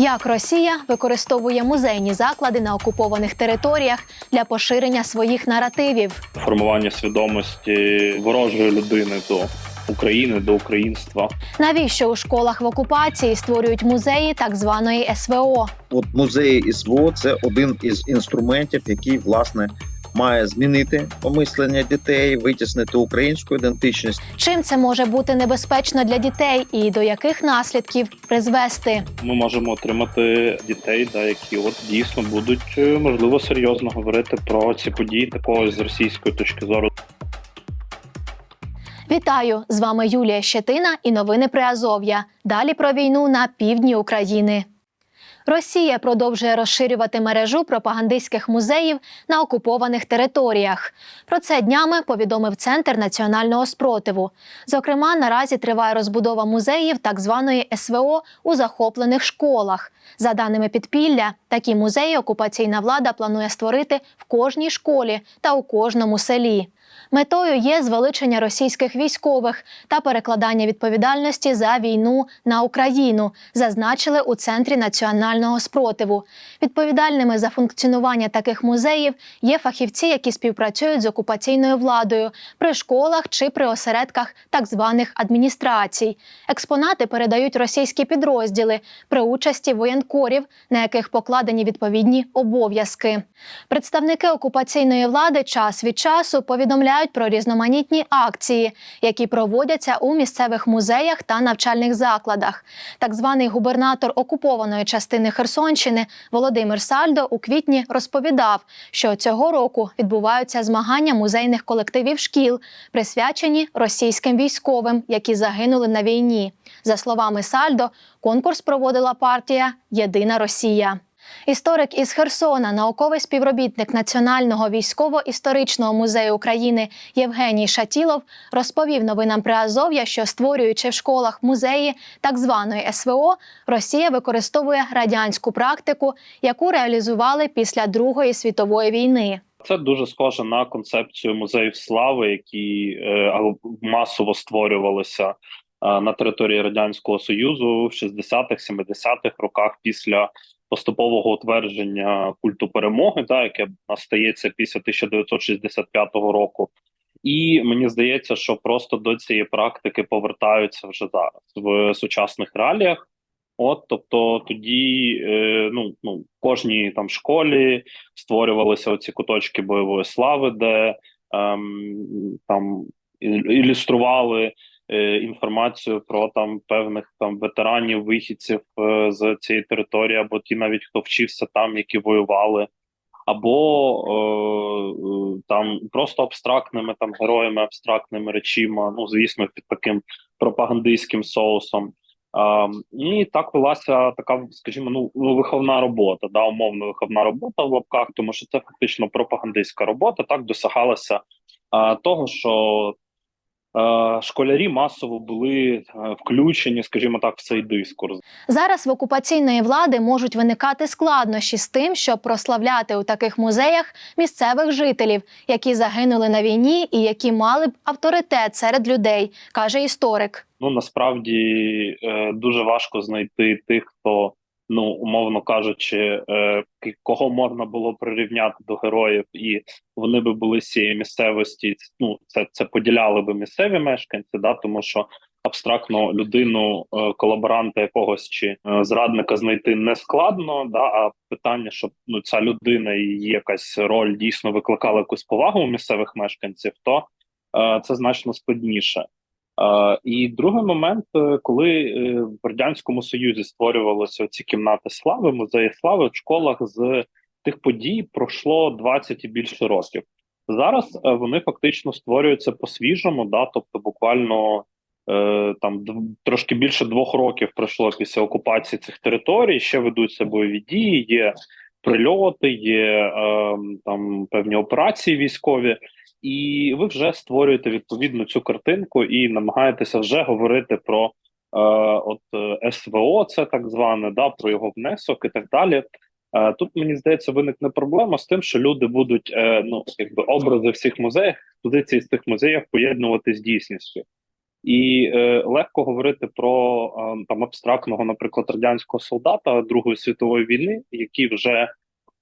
Як Росія використовує музейні заклади на окупованих територіях для поширення своїх наративів? формування свідомості ворожої людини до України, до українства. Навіщо у школах в окупації створюють музеї так званої СВО? От музеї СВО це один із інструментів, який власне має змінити помислення дітей, витіснити українську ідентичність. Чим це може бути небезпечно для дітей і до яких наслідків призвести? Ми можемо отримати дітей, да, які от дійсно будуть е, можливо серйозно говорити про ці події такого з російської точки зору. Вітаю! З вами Юлія Щетина і новини Приазов'я. Далі про війну на півдні України. Росія продовжує розширювати мережу пропагандистських музеїв на окупованих територіях. Про це днями повідомив Центр національного спротиву. Зокрема, наразі триває розбудова музеїв так званої СВО у захоплених школах. За даними підпілля, такі музеї окупаційна влада планує створити в кожній школі та у кожному селі. Метою є звеличення російських військових та перекладання відповідальності за війну на Україну, зазначили у центрі національного спротиву. Відповідальними за функціонування таких музеїв є фахівці, які співпрацюють з окупаційною владою при школах чи при осередках так званих адміністрацій. Експонати передають російські підрозділи при участі воєнкорів, на яких покладені відповідні обов'язки. Представники окупаційної влади час від часу повідомляють про різноманітні акції, які проводяться у місцевих музеях та навчальних закладах. Так званий губернатор окупованої частини Херсонщини Володимир Сальдо у квітні розповідав, що цього року відбуваються змагання музейних колективів шкіл, присвячені російським військовим, які загинули на війні. За словами Сальдо, конкурс проводила партія Єдина Росія. Історик із Херсона, науковий співробітник Національного військово-історичного музею України Євгеній Шатілов розповів новинам Приазов'я, що створюючи в школах музеї так званої СВО, Росія використовує радянську практику, яку реалізували після Другої світової війни. Це дуже схоже на концепцію музеїв слави, які е, масово створювалися е, на території радянського союзу в 60-х, 70-х роках після поступового утвердження культу перемоги, да, яке настається після 1965 року. І мені здається, що просто до цієї практики повертаються вже зараз в сучасних реаліях. От, тобто, тоді е, ну, ну, в кожній там школі створювалися оці куточки бойової слави, де ем, там ілюстрували е, інформацію про там певних там ветеранів, вихідців е, з цієї території, або ті, навіть хто вчився там, які воювали, або е, е, там просто абстрактними там героями, абстрактними речима. Ну звісно, під таким пропагандистським соусом. А, і так велася така, скажімо, ну ну, виховна робота, да, умовно виховна робота в лапках, тому що це фактично пропагандистська робота. Так досягалося а, того, що е, школярі масово були е, включені, скажімо так, в цей дискурс. Зараз в окупаційної влади можуть виникати складнощі з тим, щоб прославляти у таких музеях місцевих жителів, які загинули на війні і які мали б авторитет серед людей, каже історик. Ну насправді е, дуже важко знайти тих, хто ну умовно кажучи, е, кого можна було прирівняти до героїв, і вони би були цієї місцевості. Ну це це поділяли би місцеві мешканці, да тому що абстрактно людину е, колаборанта якогось чи е, зрадника знайти не складно. Да, а питання, щоб ну ця людина і її якась роль дійсно викликала якусь повагу у місцевих мешканців, то це значно складніше. І другий момент, е, коли е, в радянському союзі створювалися ці кімнати слави, музеї слави в школах з тих подій пройшло 20 і більше років. Зараз е, вони фактично створюються по-свіжому, да, тобто буквально там трошки більше двох років пройшло після окупації цих територій. Ще ведуться бойові дії, є прильоти, є е, там певні операції військові і ви вже створюєте відповідно цю картинку і намагаєтеся вже говорити про е, от е, СВО, це так зване, да, про його внесок і так далі. Е, тут мені здається, виникне проблема з тим, що люди будуть е, ну якби образи всіх музеїв, позиції з тих музеїв поєднувати з дійсністю. І е, легко говорити про е, там абстрактного, наприклад, радянського солдата Другої світової війни, який вже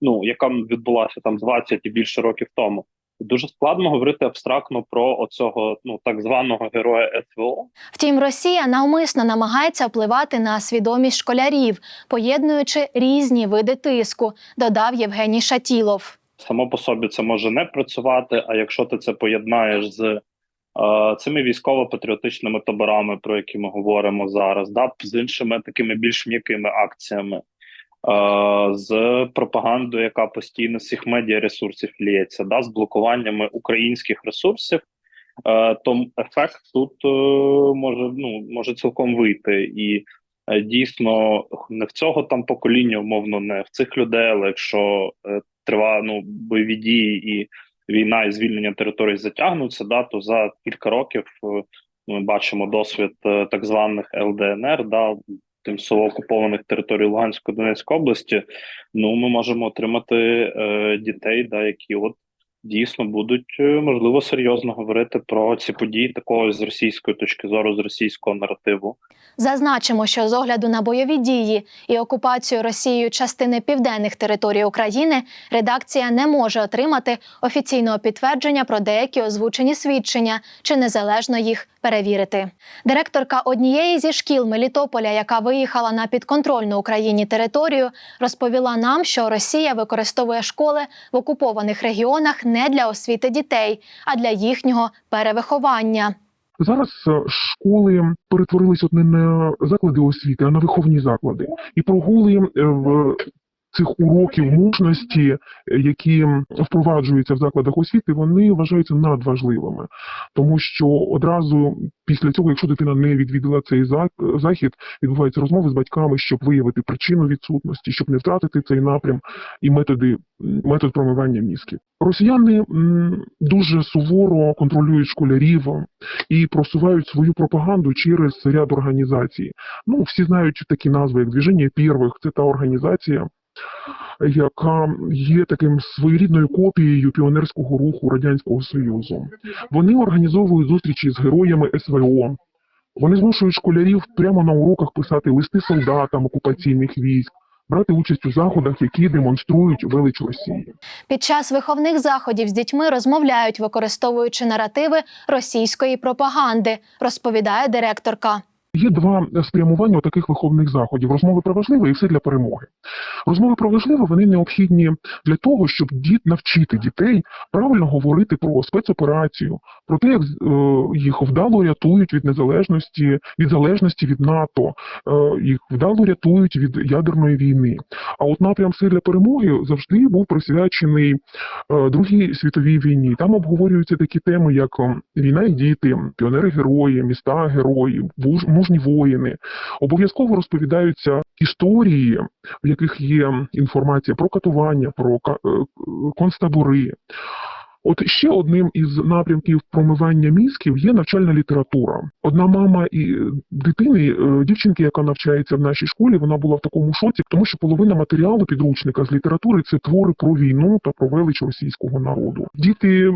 ну яка відбулася там 20 і більше років тому. Дуже складно говорити абстрактно про оцього ну так званого героя СВО, Втім, Росія навмисно намагається впливати на свідомість школярів, поєднуючи різні види тиску, додав Євгеній Шатілов. само по собі це може не працювати. А якщо ти це поєднаєш з е, цими військово-патріотичними таборами, про які ми говоримо зараз, да, з іншими такими більш м'якими акціями, з пропагандою, яка постійно з всіх медіаресурсів ліється, да, з блокуваннями українських ресурсів, е, то ефект тут е, може ну може цілком вийти і. е, Дійсно, не в цього там покоління, умовно, не в цих людей, але якщо е, триває ну, бойові дії і війна і звільнення територій затягнуться, да, то за кілька років е, ми бачимо досвід е, так званих ЛДНР, да, тимчасово окупованих територій Луганської Донецької області. Ну, ми можемо отримати е, дітей, да, які от дійсно будуть е, можливо серйозно говорити про ці події такого з російської точки зору, з російського наративу. Зазначимо, що з огляду на бойові дії і окупацію Росією частини південних територій України редакція не може отримати офіційного підтвердження про деякі озвучені свідчення чи незалежно їх перевірити. Директорка однієї зі шкіл Мелітополя, яка виїхала на підконтрольну Україні територію, розповіла нам, що Росія використовує школи в окупованих регіонах не для освіти дітей, а для їхнього перевиховання. Зараз е, школи перетворились от не на заклади освіти, а на виховні заклади. І прогули е, в цих уроків мужності, е, які впроваджуються в закладах освіти, вони вважаються надважливими, тому що одразу після цього, якщо дитина не відвідала цей захід, відбуваються розмови з батьками, щоб виявити причину відсутності, щоб не втратити цей напрям і методи метод промивання мізків. Росіяни дуже суворо контролюють школярів і просувають свою пропаганду через ряд організацій. Ну, всі знають такі назви, як Двіження Первих, це та організація, яка є таким своєрідною копією піонерського руху Радянського Союзу. Вони організовують зустрічі з героями СВО. Вони змушують школярів прямо на уроках писати листи солдатам окупаційних військ, брати участь у заходах, які демонструють велич Росії. Під час виховних заходів з дітьми розмовляють, використовуючи наративи російської пропаганди, розповідає директорка. Є два спрямування таких виховних заходів: розмови про важливе і все для перемоги. Розмови про важливе вони необхідні для того, щоб діт навчити дітей правильно говорити про спецоперацію, про те, як е, їх вдало рятують від незалежності, від залежності від НАТО, е, їх вдало рятують від ядерної війни. А от напрям все для перемоги завжди був присвячений е, Другій світовій війні. Там обговорюються такі теми, як е, війна і діти, піонери-герої, міста герої, буж- мужні воїни. Обов'язково розповідаються історії, в яких є інформація про катування, про е, концтабори. От ще одним із напрямків промивання мізків є навчальна література. Одна мама і дитини, е, дівчинки, яка навчається в нашій школі, вона була в такому шоці, тому що половина матеріалу підручника з літератури це твори про війну та про велич російського народу. Діти.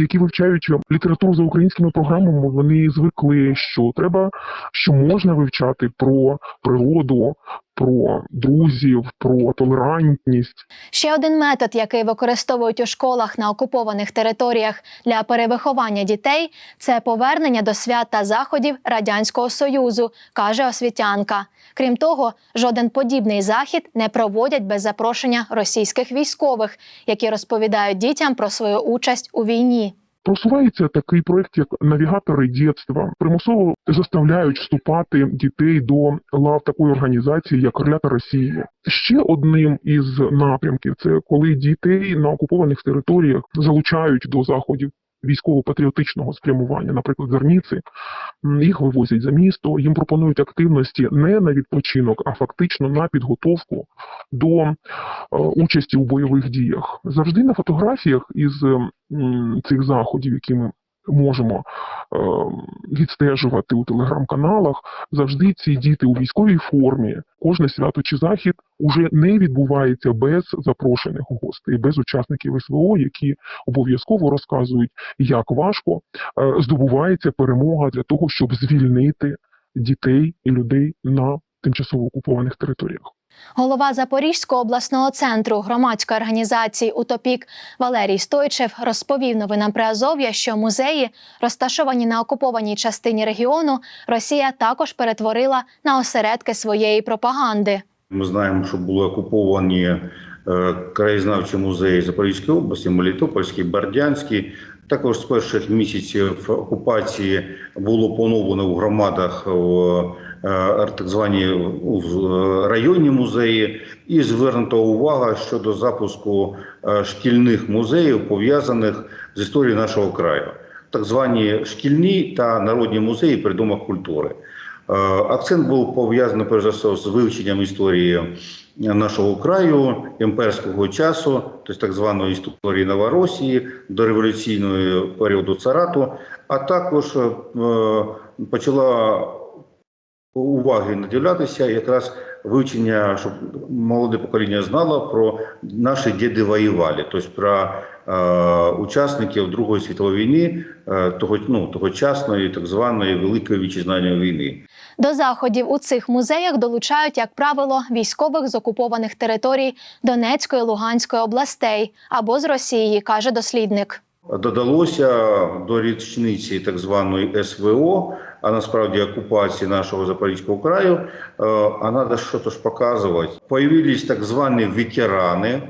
Які вивчають літературу за українськими програмами, вони звикли, що треба, що можна вивчати про природу, про друзів, про толерантність. Ще один метод, який використовують у школах на окупованих територіях для перевиховання дітей, це повернення до свят та заходів Радянського Союзу, каже освітянка. Крім того, жоден подібний захід не проводять без запрошення російських військових, які розповідають дітям про свою участь у війні. Просувається такий проект, як навігатори дєтства. Примусово заставляють вступати дітей до лав такої організації, як Крилята Росії. Ще одним із напрямків це коли дітей на окупованих територіях залучають до заходів військово-патріотичного спрямування, наприклад, зерніці, їх вивозять за місто, їм пропонують активності не на відпочинок, а фактично на підготовку до е, участі у бойових діях. Завжди на фотографіях із цих заходів, які ми можемо е, відстежувати у телеграм-каналах, завжди ці діти у військовій формі, кожне свято чи захід уже не відбувається без запрошених гостей, без учасників СВО, які обов'язково розказують, як важко е, здобувається перемога для того, щоб звільнити дітей і людей на тимчасово окупованих територіях. Голова Запорізького обласного центру громадської організації Утопік Валерій Стойчев розповів новинам Приазов'я, що музеї, розташовані на окупованій частині регіону, Росія також перетворила на осередки своєї пропаганди. Ми знаємо, що були окуповані е, краєзнавчі музеї Запорізької області, Мелітопольський, Бердянський. Також з перших місяців окупації було поновлено в громадах в так звані е, районні музеї, і звернута увага щодо запуску е, шкільних музеїв, пов'язаних з історією нашого краю, так звані шкільні та народні музеї при домах культури. Е, Акцент був пов'язаний перш за все з вивченням історії нашого краю імперського часу, тобто так званої історії Новоросії до революційного періоду царату, а також е, почала уваги наділятися якраз вивчення, щоб молоде покоління знало про наші діди воювали, тобто про е, учасників Другої світової війни, е, того, ну, тогочасної так званої Великої вітчизняної війни. До заходів у цих музеях долучають, як правило, військових з окупованих територій Донецької, Луганської областей або з Росії, каже дослідник. Додалося до річниці так званої СВО, а насправді окупації нашого Запорізького краю, е, а треба щось показувати. Появились так звані ветерани,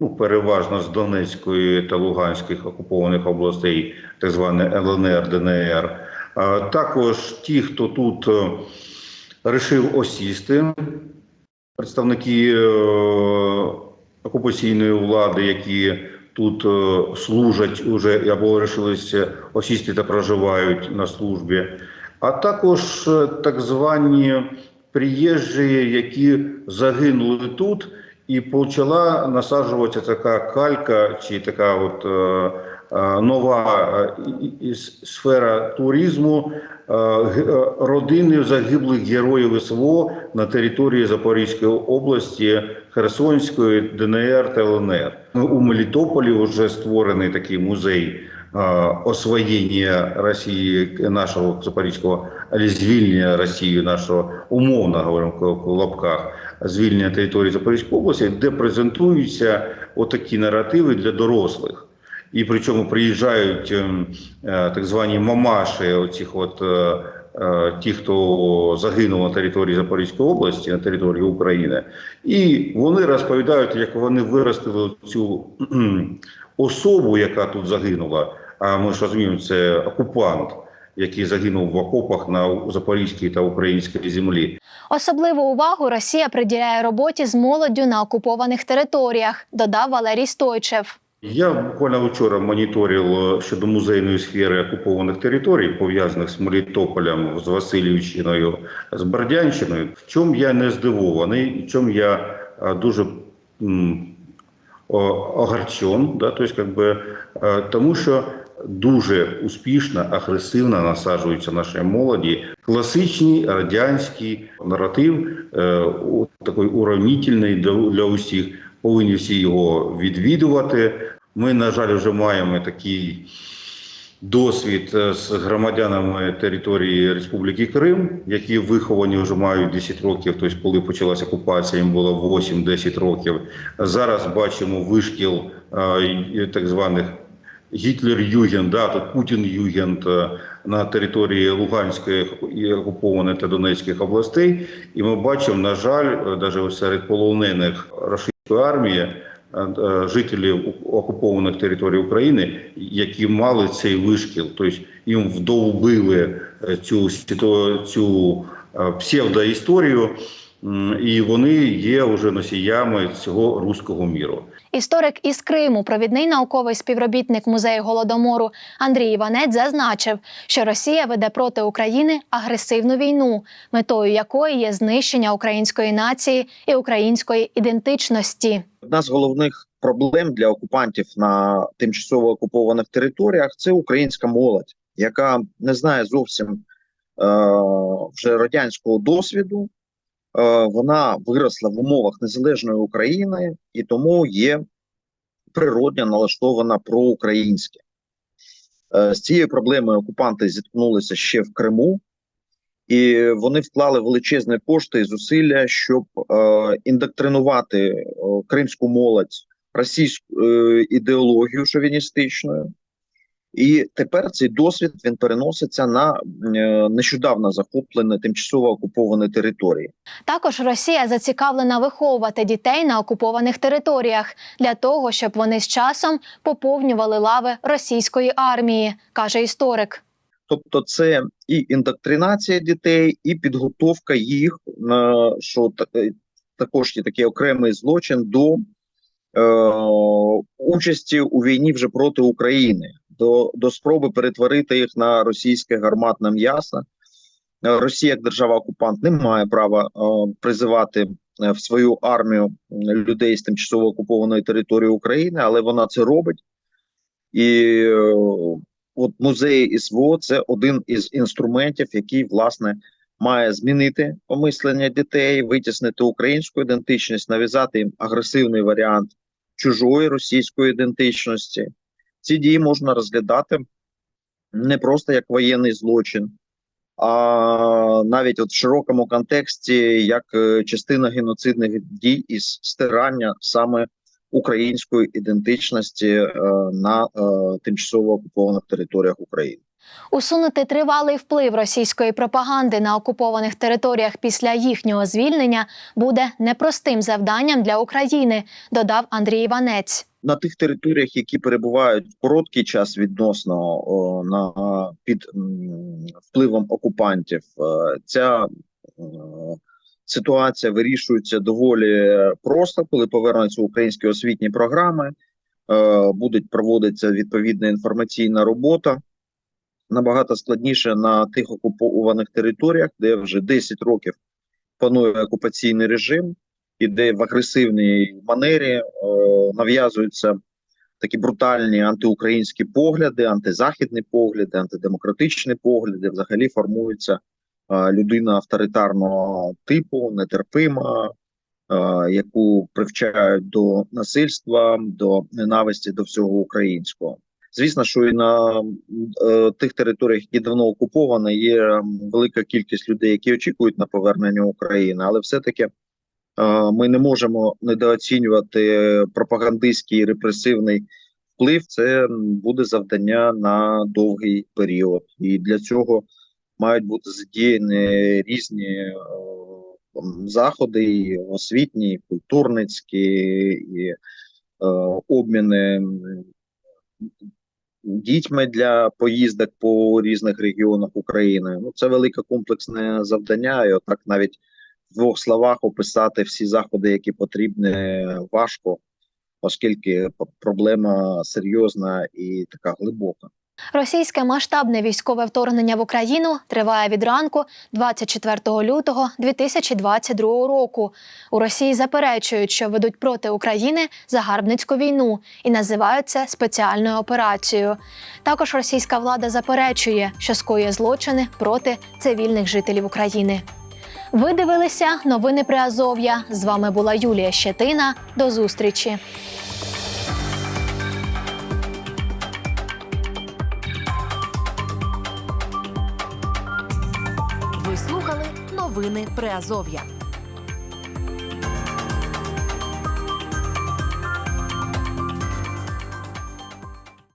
ну, переважно з Донецької та Луганських окупованих областей, так зване ЛНР, ДНР. Е, Також ті, хто тут е, рішив осісти, представники е, окупаційної влади, які тут е, служать уже або вирішилися осісти та проживають на службі, а також е, так звані приїжджі, які загинули тут, і почала насаджуватися така калька чи така от. е, е, Нова сфера туризму родини загиблих героїв СВО на території Запорізької області, Херсонської, ДНР та ЛНР. У Мелітополі вже створений такий музей е, освоєння Росії нашого Запорізького звільнення Росії нашого умовно говоримо в лапках звільнення території Запорізької області, де презентуються отакі наративи для дорослих. І причому приїжджають ем, е, так звані мамаші, оцих от е, е, ті, хто загинув на території Запорізької області, на території України, і вони розповідають, як вони виростили цю особу, яка тут загинула. А ми ж розуміємо, це окупант, який загинув в окопах на запорізькій та українській землі. Особливу увагу Росія приділяє роботі з молоддю на окупованих територіях, додав Валерій Стойчев. Я буквально вчора моніторив е, щодо музейної сфери окупованих територій, пов'язаних з Мелітополем, з Васильівщиною, з Бердянщиною. В чому я не здивований, в чому я е, дуже огорчен, да, тобто, как би, е, тому що дуже успішно, агресивно насаджуються наші молоді. Класичний радянський наратив, такий уравнітельний для усіх. Повинні всі його відвідувати. Ми, на жаль, вже маємо такий досвід е, з громадянами території Республіки Крим, які виховані вже мають 10 років. Тобто, коли почалася окупація, їм було 8-10 років. Зараз бачимо вишкіл е, так званих Гітлер-Юген, да, тут Путін-Югент е, на території Луганської окупованої та Донецьких областей. І ми бачимо, на жаль, навіть серед полонених армії е, е, жителів окупованих територій України, які мали цей вишкіл, тобто їм вдовбили е, цю цю псевдоісторію, і вони є вже носіями цього руського міру. Історик із Криму, провідний науковий співробітник музею голодомору Андрій Іванець зазначив, що Росія веде проти України агресивну війну, метою якої є знищення української нації і української ідентичності. Одна з головних проблем для окупантів на тимчасово окупованих територіях це українська молодь, яка не знає зовсім е, вже радянського досвіду. Е, вона виросла в умовах незалежної України і тому є природньо налаштована проукраїнське. Е, З цією проблемою окупанти зіткнулися ще в Криму, і вони вклали величезні кошти і зусилля, щоб е, індоктринувати кримську молодь російською е, ідеологією шовіністичною. І тепер цей досвід він переноситься на е, нещодавно захоплені тимчасово окуповані території. Також Росія зацікавлена виховувати дітей на окупованих територіях для того, щоб вони з часом поповнювали лави російської армії, каже історик. Тобто, це і індоктринація дітей, і підготовка їх що е, також є такий окремий злочин до е, участі у війні вже проти України, до, до спроби перетворити їх на російське гарматне м'ясо. Е, Росія, як держава-окупант, не має права е, призивати е, в свою армію людей з тимчасово окупованої території України, але вона це робить. І от музеї СВО це один із інструментів, який власне має змінити помислення дітей, витіснити українську ідентичність, нав'язати їм агресивний варіант чужої російської ідентичності. Ці дії можна розглядати не просто як воєнний злочин, а навіть от в широкому контексті як е, частина геноцидних дій із стирання саме української ідентичності е, на е, тимчасово окупованих територіях України. Усунути тривалий вплив російської пропаганди на окупованих територіях після їхнього звільнення буде непростим завданням для України, додав Андрій Іванець. На тих територіях, які перебувають короткий час відносно о, на під м, впливом окупантів, е, ця е, ситуація вирішується доволі просто, коли повернуться українські освітні програми, е, будуть проводитися відповідна інформаційна робота. Набагато складніше на тих окупованих територіях, де вже 10 років панує окупаційний режим, і де в агресивній манері е, нав'язуються такі брутальні антиукраїнські погляди, антизахідні погляди, антидемократичні погляди. Взагалі формується е, людина авторитарного типу, нетерпима, е, яку привчають до насильства, до ненависті до всього українського. Звісно, що і на е, тих територіях, які давно окуповані, є велика кількість людей, які очікують на повернення України, але все-таки Ми не можемо недооцінювати пропагандистський репресивний вплив. Це буде завдання на довгий період, і для цього мають бути задіяні різні е, заходи, і освітні, і культурницькі, і е, обміни дітьми для поїздок по різних регіонах України. Ну це велике комплексне завдання, і отак навіть двох словах описати всі заходи, які потрібні, важко, оскільки проблема серйозна і така глибока. Російське масштабне військове вторгнення в Україну триває від ранку 24 лютого 2022 року. У Росії заперечують, що ведуть проти України загарбницьку війну і називають це спеціальною операцією. Також російська влада заперечує, що скоює злочини проти цивільних жителів України. Ви дивилися новини при Азов'я. З вами була Юлія Щетина. До зустрічі. Ви слухали новини Приазов'я.